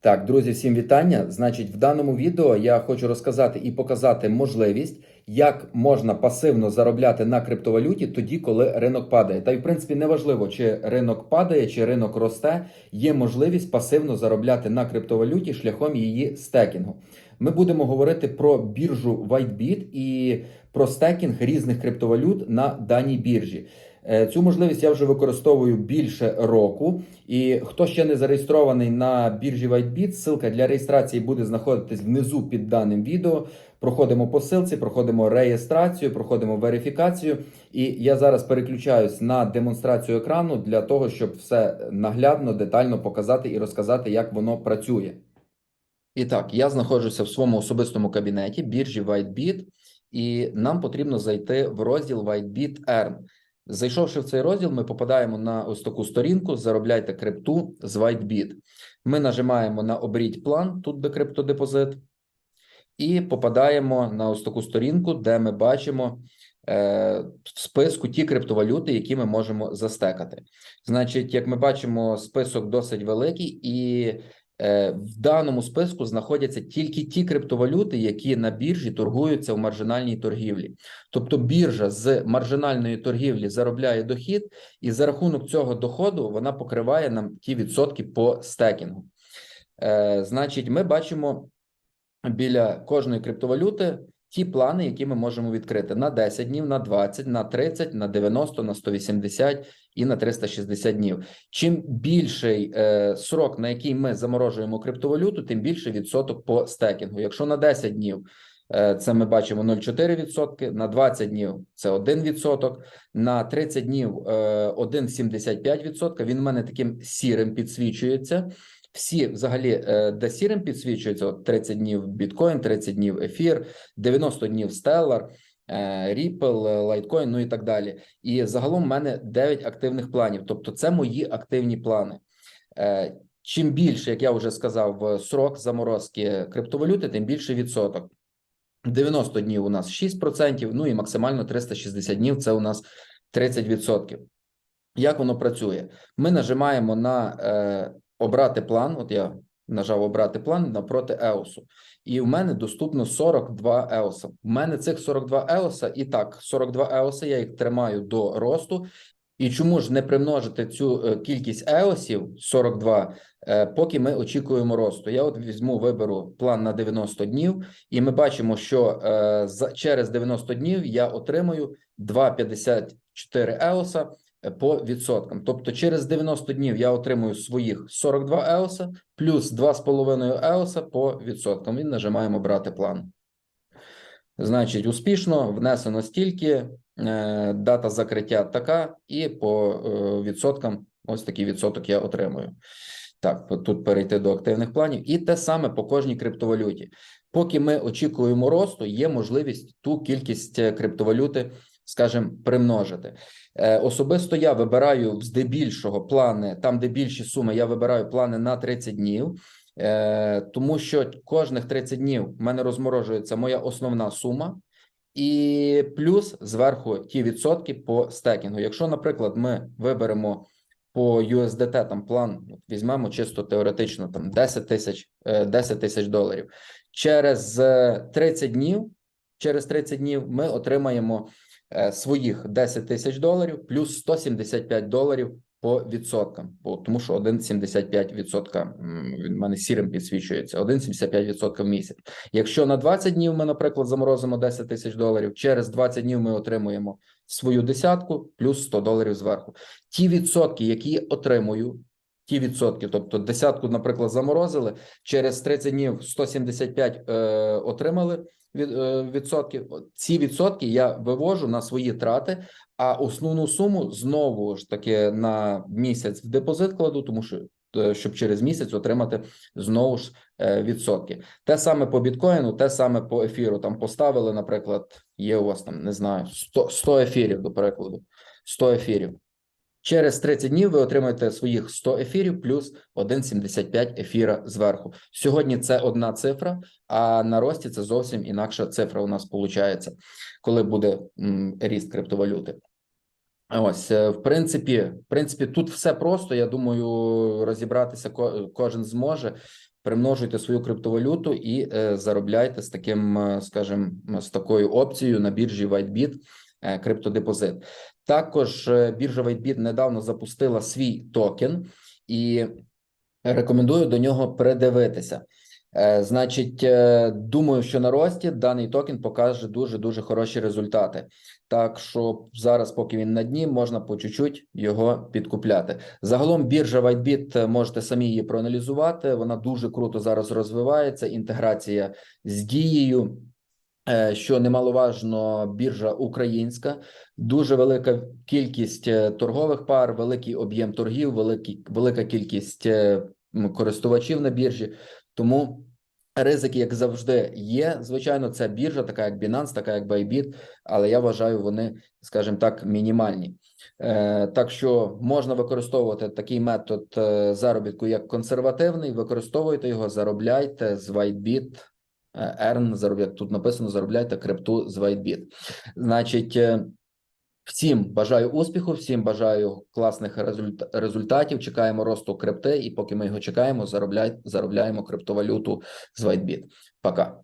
Так, друзі, всім вітання. Значить, в даному відео я хочу розказати і показати можливість, як можна пасивно заробляти на криптовалюті тоді, коли ринок падає. Та й в принципі неважливо, чи ринок падає, чи ринок росте. Є можливість пасивно заробляти на криптовалюті шляхом її стекінгу. Ми будемо говорити про біржу WhiteBit і про стекінг різних криптовалют на даній біржі. Е, Цю можливість я вже використовую більше року. І хто ще не зареєстрований на біржі WhiteBit, ссылка для реєстрації буде знаходитись внизу під даним відео. Проходимо по ссылці, проходимо реєстрацію, проходимо верифікацію. І я зараз переключаюсь на демонстрацію екрану для того, щоб все наглядно, детально показати і розказати, як воно працює. І так, я знаходжуся в своєму особистому кабінеті біржі WhiteBit, і нам потрібно зайти в розділ WhiteBit Earn. Зайшовши в цей розділ, ми попадаємо на ось таку сторінку Заробляйте крипту з WhiteBit. Ми нажимаємо на оберіть план, тут де криптодепозит, і попадаємо на ось таку сторінку, де ми бачимо е, в списку ті криптовалюти, які ми можемо застекати. Значить, як ми бачимо, список досить великий, і в даному списку знаходяться тільки ті криптовалюти, які на біржі торгуються в маржинальній торгівлі. Тобто біржа з маржинальної торгівлі заробляє дохід, і за рахунок цього доходу вона покриває нам ті відсотки по стекінгу. Е, значить, ми бачимо біля кожної криптовалюти ті плани, які ми можемо відкрити на 10 днів, на 20, на 30, на 90, на 180 і на 360 днів. Чим більший е, срок, на який ми заморожуємо криптовалюту, тим більше відсоток по стекінгу. Якщо на 10 днів е, це ми бачимо 0,4%, на 20 днів це 1%, на 30 днів е, 1,75%. Він в мене таким сірим підсвічується. Всі, взагалі, е, де сірим підсвічується, от 30 днів біткоін, 30 днів ефір, 90 днів е, Ripple, Litecoin, ну і так далі. І загалом в мене 9 активних планів. Тобто, це мої активні плани. Е, Чим більше, як я вже сказав, срок заморозки криптовалюти, тим більше відсоток. 90 днів у нас 6%, ну і максимально 360 днів це у нас 30%. Як воно працює? Ми нажимаємо на е, обрати план. От я нажав обрати план напроти EOS. І в мене доступно 42 EOS. У мене цих 42 EOS, і так, 42 EOS, я їх тримаю до росту. І чому ж не примножити цю е, кількість EOS 42, е, поки ми очікуємо росту? Я от візьму, виберу план на 90 днів, і ми бачимо, що е, через 90 днів я отримую 2,54 EOS по відсоткам. Тобто через 90 днів я отримую своїх 42 EOS плюс 2,5 EOS по відсоткам. І нажимаємо брати план. Значить, успішно внесено стільки, е, дата закриття така, і по е, відсоткам ось такий відсоток я отримую. Так, тут перейти до активних планів, і те саме по кожній криптовалюті. Поки ми очікуємо росту, є можливість ту кількість е, криптовалюти, скажімо, примножити. Е, Особисто я вибираю здебільшого плани, там, де більші суми, я вибираю плани на 30 днів. Е, тому що кожних 30 днів в мене розморожується моя основна сума, і плюс зверху ті відсотки по стекінгу. Якщо, наприклад, ми виберемо по USDT там план, візьмемо чисто теоретично там 10 тисяч 10 тисяч доларів. Через е, 30 днів, через 30 днів ми отримаємо е, своїх 10 тисяч доларів плюс 175 доларів по відсоткам, бо тому що 1,75% м, він в мене сірим підсвічується, 1,75% в місяць. Якщо на 20 днів ми, наприклад, заморозимо 10 тисяч доларів, через 20 днів ми отримуємо свою десятку плюс 100 доларів зверху. Ті відсотки, які отримую, ті відсотки, тобто десятку, наприклад, заморозили, через 30 днів 175 е, отримали від, е, відсотків. Ці відсотки я вивожу на свої трати, а основну суму знову ж таки на місяць в депозит кладу, тому що е, щоб через місяць отримати знову ж е, відсотки. Те саме по біткоїну, те саме по ефіру. Там поставили, наприклад, є у вас там не знаю 100, 100 ефірів, до прикладу, 100 ефірів. Через 30 днів ви отримаєте своїх 100 ефірів плюс 1,75 ефіра зверху. Сьогодні це одна цифра, а на рості це зовсім інакша цифра у нас виходить, коли буде ріст криптовалюти. Ось, е, в принципі, в принципі, тут все просто. Я думаю, розібратися ко- кожен зможе. Примножуйте свою криптовалюту і е, заробляйте з таким, е, скажімо, з такою опцією на біржі WhiteBit криптодепозит. Також е, біржа WhiteBit недавно запустила свій токен і рекомендую до нього придивитися. Е, Значить, е, думаю, що на рості даний токен покаже дуже дуже хороші результати. Так що зараз, поки він на дні, можна по чуть-чуть його підкупляти. Загалом біржа WhiteBit, е, можете самі її проаналізувати. Вона дуже круто зараз розвивається. Інтеграція з дією. Е, Що немаловажно, біржа українська, дуже велика кількість е, торгових пар, великий об'єм торгів, великий, велика кількість е, користувачів на біржі. Тому ризики, як завжди, є. Звичайно, це біржа, така як Binance, така як Bybit, але я вважаю, вони, скажімо так, мінімальні. Так що можна використовувати такий метод заробітку як консервативний. Використовуйте його, заробляйте з WhiteBit. Е, Earn, зароб- як тут написано, заробляйте крипту з WhiteBit. Значить, е, всім бажаю успіху, всім бажаю класних результатів. Чекаємо росту крипти, і поки ми його чекаємо, заробляємо криптовалюту з WhiteBit. Пока.